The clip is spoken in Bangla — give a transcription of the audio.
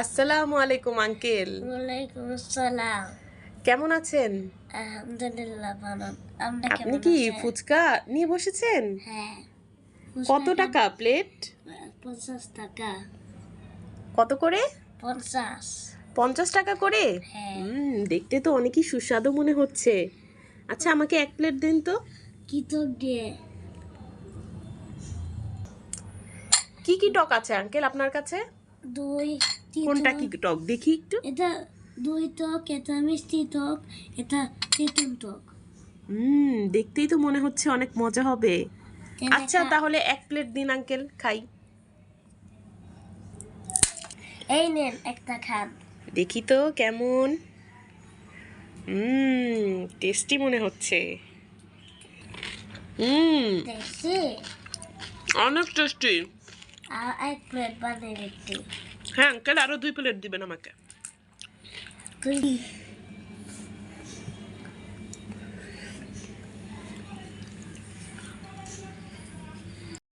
আসসালামু আলাইকুম আঙ্কেল। ওয়ালাইকুম আসসালাম। কেমন আছেন? আলহামদুলিল্লাহ ভালো। আপনি কি ফুচকা নিয়ে বসেছেন? হ্যাঁ। কত টাকা প্লেট? পঞ্চাশ টাকা। কত করে? পঞ্চাশ। পঞ্চাশ টাকা করে? হ্যাঁ। হুম দেখতে তো অনেকই সুস্বাদু মনে হচ্ছে। আচ্ছা আমাকে এক প্লেট দিন তো। কি তো দিয়ে? কি কি টক আছে আঙ্কেল আপনার কাছে? দুই। কোনটা কি টক? দেখি একটু। এটা দুই টক এটা মিষ্টি টক এটা তেঁতুল টক। হুম দেখতেই তো মনে হচ্ছে অনেক মজা হবে। আচ্ছা তাহলে এক প্লেট দিন আঙ্কেল খাই। এই নেন একটা খান। দেখি তো কেমন। হুম টেস্টি মনে হচ্ছে। হুম। অনেক টেস্টি। আর এক প্লেট বানিয়ে দিচ্ছি। হ্যাঁ আঙ্কেল আরও দুই প্লেট দিবেন আমাকে।